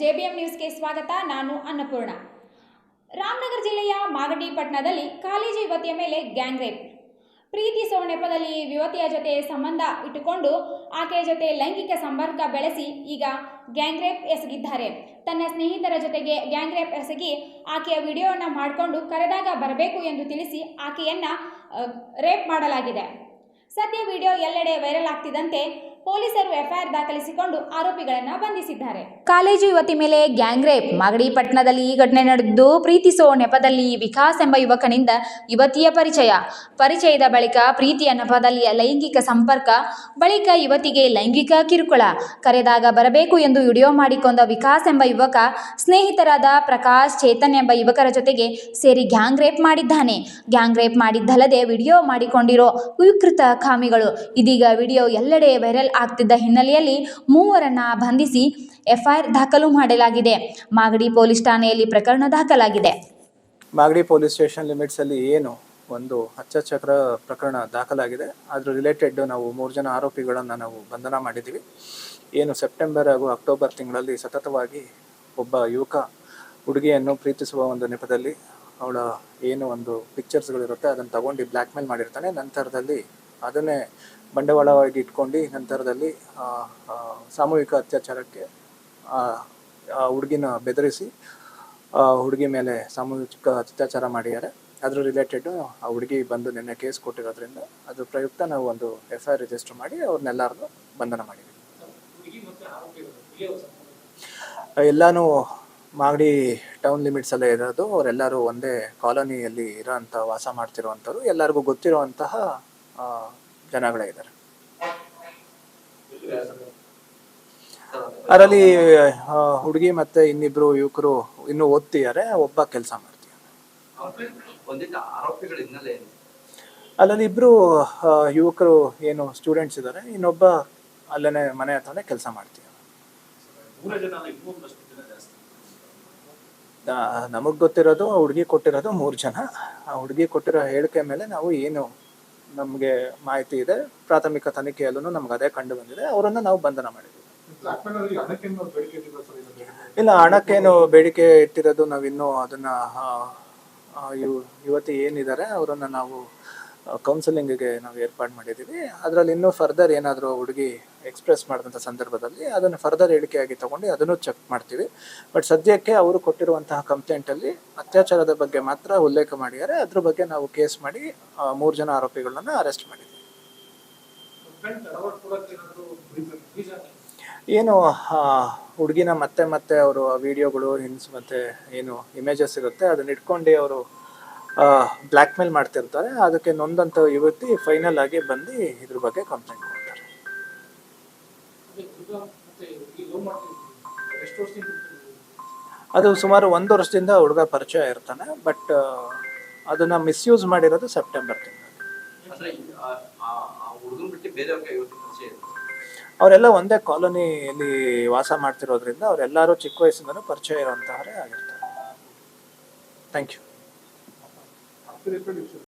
ಜೆಬಿಎಂ ನ್ಯೂಸ್ಗೆ ಸ್ವಾಗತ. ನಾನು ಅನ್ನಪೂರ್ಣ. ರಾಮನಗರ ಜಿಲ್ಲೆಯ ಮಾಗಡಿ ಪಟ್ಟಣದಲ್ಲಿ ಕಾಲೇಜು ಯುವತಿಯ ಮೇಲೆ ಗ್ಯಾಂಗ್ ರೇಪ್. ಪ್ರೀತಿಸುವ ನೆಪದಲ್ಲಿ ಯುವತಿಯ ಜೊತೆ ಸಂಬಂಧ ಇಟ್ಟುಕೊಂಡು ಆಕೆಯ ಜೊತೆ ಲೈಂಗಿಕ ಸಂಪರ್ಕ ಬೆಳೆಸಿ ಈಗ ಗ್ಯಾಂಗ್ ರೇಪ್ ಎಸಗಿದ್ದಾರೆ. ತನ್ನ ಸ್ನೇಹಿತರ ಜೊತೆಗೆ ಗ್ಯಾಂಗ್ ರೇಪ್ ಎಸಗಿ ಆಕೆಯ ವಿಡಿಯೋವನ್ನು ಮಾಡಿಕೊಂಡು ಕರೆದಾಗ ಬರಬೇಕು ಎಂದು ತಿಳಿಸಿ ಆಕೆಯನ್ನು ರೇಪ್ ಮಾಡಲಾಗಿದೆ. ಸದ್ಯ ವಿಡಿಯೋ ಎಲ್ಲೆಡೆ ವೈರಲ್ ಆಗ್ತಿದ್ದಂತೆ ಪೊಲೀಸರು ಎಫ್ಐಆರ್ ದಾಖಲಿಸಿಕೊಂಡು ಆರೋಪಿಗಳನ್ನು ಬಂಧಿಸಿದ್ದಾರೆ. ಕಾಲೇಜು ಯುವತಿ ಮೇಲೆ ಗ್ಯಾಂಗ್ ರೇಪ್. ಮಾಗಡಿ ಪಟ್ಟಣದಲ್ಲಿ ಈ ಘಟನೆ ನಡೆದಿದ್ದು ಪ್ರೀತಿಸೋ ನೆಪದಲ್ಲಿ ವಿಕಾಸ್ ಎಂಬ ಯುವಕನಿಂದ ಯುವತಿಯ ಪರಿಚಯ. ಪರಿಚಯದ ಬಳಿಕ ಪ್ರೀತಿಯ ನೆಪದಲ್ಲಿ ಲೈಂಗಿಕ ಸಂಪರ್ಕ, ಬಳಿಕ ಯುವತಿಗೆ ಲೈಂಗಿಕ ಕಿರುಕುಳ. ಕರೆದಾಗ ಬರಬೇಕು ಎಂದು ವಿಡಿಯೋ ಮಾಡಿಕೊಂಡ ವಿಕಾಸ್ ಎಂಬ ಯುವಕ, ಸ್ನೇಹಿತರಾದ ಪ್ರಕಾಶ್, ಚೇತನ್ ಎಂಬ ಯುವಕರ ಜೊತೆಗೆ ಸೇರಿ ಗ್ಯಾಂಗ್ ರೇಪ್ ಮಾಡಿದ್ದಾನೆ. ಗ್ಯಾಂಗ್ ರೇಪ್ ಮಾಡಿದ್ದಲ್ಲದೆ ವಿಡಿಯೋ ಮಾಡಿಕೊಂಡಿರೋ ವಿಕೃತ ಖಾಮಿಗಳು. ಇದೀಗ ವಿಡಿಯೋ ಎಲ್ಲೆಡೆ ವೈರಲ್ ಆಗ್ತಿದ್ದ ಹಿನ್ನೆಲೆಯಲ್ಲಿ ಮೂವರನ್ನ ಬಂಧಿಸಿ ಎಫ್ಐಆರ್ ದಾಖಲು ಮಾಡಲಾಗಿದೆ. ಮಾಗಡಿ ಪೊಲೀಸ್ ಠಾಣೆಯಲ್ಲಿ ಪ್ರಕರಣ ದಾಖಲಾಗಿದೆ. ಮಾಗಡಿ ಪೊಲೀಸ್ ಸ್ಟೇಷನ್ ಲಿಮಿಟ್ಸಲ್ಲಿ ಏನು ಒಂದು ಹಚ್ಚಚಕ್ರ ಪ್ರಕರಣ ದಾಖಲಾಗಿದೆ. ಅದ್ರ ರಿಲೇಟೆಡ್ ನಾವು ಮೂರು ಜನ ಆರೋಪಿಗಳನ್ನು ನಾವು ಬಂಧನ ಮಾಡಿದ್ದೀವಿ. ಏನು ಸೆಪ್ಟೆಂಬರ್ ಹಾಗೂ ಅಕ್ಟೋಬರ್ ತಿಂಗಳಲ್ಲಿ ಸತತವಾಗಿ ಒಬ್ಬ ಯುವಕ ಹುಡುಗಿಯನ್ನು ಪ್ರೀತಿಸುವ ಒಂದು ನೆಪದಲ್ಲಿ ಅವಳ ಏನು ಒಂದು ಪಿಕ್ಚರ್ಸ್ಗಳಿರುತ್ತೆ ಅದನ್ನು ತಗೊಂಡು ಬ್ಲ್ಯಾಕ್ ಮೇಲ್ ಮಾಡಿರ್ತಾನೆ. ನಂತರದಲ್ಲಿ ಅದನ್ನೇ ಬಂಡವಾಳವಾಗಿ ಇಟ್ಕೊಂಡು ನಂತರದಲ್ಲಿ ಸಾಮೂಹಿಕ ಅತ್ಯಾಚಾರಕ್ಕೆ, ಆ ಹುಡುಗಿನ ಬೆದರಿಸಿ, ಆ ಹುಡುಗಿ ಮೇಲೆ ಸಾಮೂಹಿಕ ಅತ್ಯಾಚಾರ ಮಾಡಿದ್ದಾರೆ. ಅದ್ರ ರಿಲೇಟೆಡ್ ಆ ಹುಡುಗಿ ಬಂದು ನಿನ್ನೆ ಕೇಸ್ ಕೊಟ್ಟಿರೋದ್ರಿಂದ ಅದ್ರ ಪ್ರಯುಕ್ತ ನಾವು ಒಂದು ಎಫ್ ಐ ಆರ್ ರಿಜಿಸ್ಟರ್ ಮಾಡಿ ಅವ್ರನ್ನೆಲ್ಲರನ್ನು ಬಂಧನ ಮಾಡಿದ್ವಿ ಎಲ್ಲಾನು ಮಾಗಡಿ ಟೌನ್ ಲಿಮಿಟ್ಸ್ ಅಲ್ಲೇ ಇರೋದು. ಅವರೆಲ್ಲರೂ ಒಂದೇ ಕಾಲೋನಿಯಲ್ಲಿ ಇರೋ ವಾಸ ಮಾಡ್ತಿರುವಂತವ್ರು ಎಲ್ಲರಿಗೂ ಗೊತ್ತಿರುವಂತಹ ಆ, ಜನಗಳೇ ಇದ್ದಾರೆ ಅದರಲ್ಲಿ ಹುಡುಗಿ ಮತ್ತೆ ಇನ್ನಿಬ್ರು ಯುವಕರು ಇನ್ನು ಓದ್ತಿದ್ದಾರೆ ಒಬ್ಬ ಕೆಲಸ ಮಾಡ್ತಿದ್ದಾರೆ ಅಲ್ಲಲ್ಲಿ ಇಬ್ರು ಯುವಕರು ಏನು ಸ್ಟೂಡೆಂಟ್ಸ್ ಇದ್ದಾರೆ ಇನ್ನೊಬ್ಬ ಅಲ್ಲೇ ಮನೆ ಹತ್ರನೇ ಕೆಲಸ ಮಾಡ್ತಿದ್ದಾರೆ ನಮಗ್ ಗೊತ್ತಿರೋದು ಹುಡುಗಿ ಕೊಟ್ಟಿರೋದು ಮೂರು ಜನ. ಆ ಹುಡುಗಿ ಕೊಟ್ಟಿರೋ ಹೇಳಿಕೆ ಮೇಲೆ ನಾವು ಏನು ನಮಗೆ ಮಾಹಿತಿ ಇದೆ. ಪ್ರಾಥಮಿಕ ತನಿಖೆಯಲ್ಲೂ ನಮ್ಗೆ ಅದೇ ಕಂಡು ಬಂದಿದೆ. ಅವರನ್ನು ನಾವು ಬಂಧನ ಮಾಡಿದ್ದೀವಿ ಇಲ್ಲ ಹಣಕ್ಕೇನು ಬೇಡಿಕೆ ಇಟ್ಟಿರೋದು ನಾವಿನ್ನೂ ಅದನ್ನ ಆ, ಯುವತಿ ಏನಿದ್ದಾರೆ ಅವರನ್ನ ನಾವು ಕೌನ್ಸಿಲಿಂಗ್ಗೆ ನಾವು ಏರ್ಪಾಡು ಮಾಡಿದ್ದೀವಿ. ಅದರಲ್ಲಿ ಇನ್ನೂ ಫರ್ದರ್ ಏನಾದರೂ ಹುಡುಗಿ ಎಕ್ಸ್ಪ್ರೆಸ್ ಮಾಡಿದಂಥ ಸಂದರ್ಭದಲ್ಲಿ ಅದನ್ನು ಫರ್ದರ್ ಹೇಳಿಕೆಯಾಗಿ ತಗೊಂಡು ಅದನ್ನು ಚೆಕ್ ಮಾಡ್ತೀವಿ. ಬಟ್ ಸದ್ಯಕ್ಕೆ ಅವರು ಕೊಟ್ಟಿರುವಂತಹ ಕಂಪ್ಲೇಂಟಲ್ಲಿ ಅತ್ಯಾಚಾರದ ಬಗ್ಗೆ ಮಾತ್ರ ಉಲ್ಲೇಖ ಮಾಡಿದ್ದಾರೆ. ಅದ್ರ ಬಗ್ಗೆ ನಾವು ಕೇಸ್ ಮಾಡಿ ಮೂರು ಜನ ಆರೋಪಿಗಳನ್ನು ಅರೆಸ್ಟ್ ಮಾಡಿದ್ದೀವಿ. ಏನು ಹುಡುಗಿನ ಮತ್ತೆ ಮತ್ತೆ ಅವರು ವಿಡಿಯೋಗಳು ಹಿನ್ಸ್ ಮತ್ತೆ ಏನು ಇಮೇಜಸ್ ಇರುತ್ತೆ, ಅದನ್ನ ಇಟ್ಕೊಂಡು ಅವರು ಬ್ಲ್ಯಾಕ್ ಮೇಲ್ ಮಾಡ್ತಿರ್ತಾರೆ. ಅದಕ್ಕೆ ನೊಂದಂತ ಯುವತಿ ಫೈನಲ್ ಆಗಿ ಬಂದು ಇದ್ರ ಬಗ್ಗೆ ಕಂಪ್ಲೇಂಟ್ ಮಾಡ್ತಾರೆ ಅದು ಸುಮಾರು ಒಂದು ವರ್ಷದಿಂದ ಹುಡುಗ ಪರಿಚಯ ಇರ್ತಾನೆ. ಬಟ್ ಅದನ್ನ ಮಿಸ್ಯೂಸ್ ಮಾಡಿರೋದು ಸೆಪ್ಟೆಂಬರ್ ತಿಂಗಳು. ಅವರೆಲ್ಲ ಒಂದೇ ಕಾಲೋನಿಯಲ್ಲಿ ವಾಸ ಮಾಡ್ತಿರೋದ್ರಿಂದ ಅವರೆಲ್ಲರೂ ಚಿಕ್ಕ ವಯಸ್ಸಿಂದಲೂ ಪರಿಚಯ ಇರುವಂತಹವರೇ ಆಗಿರ್ತಾರೆ. Thank you reproduction.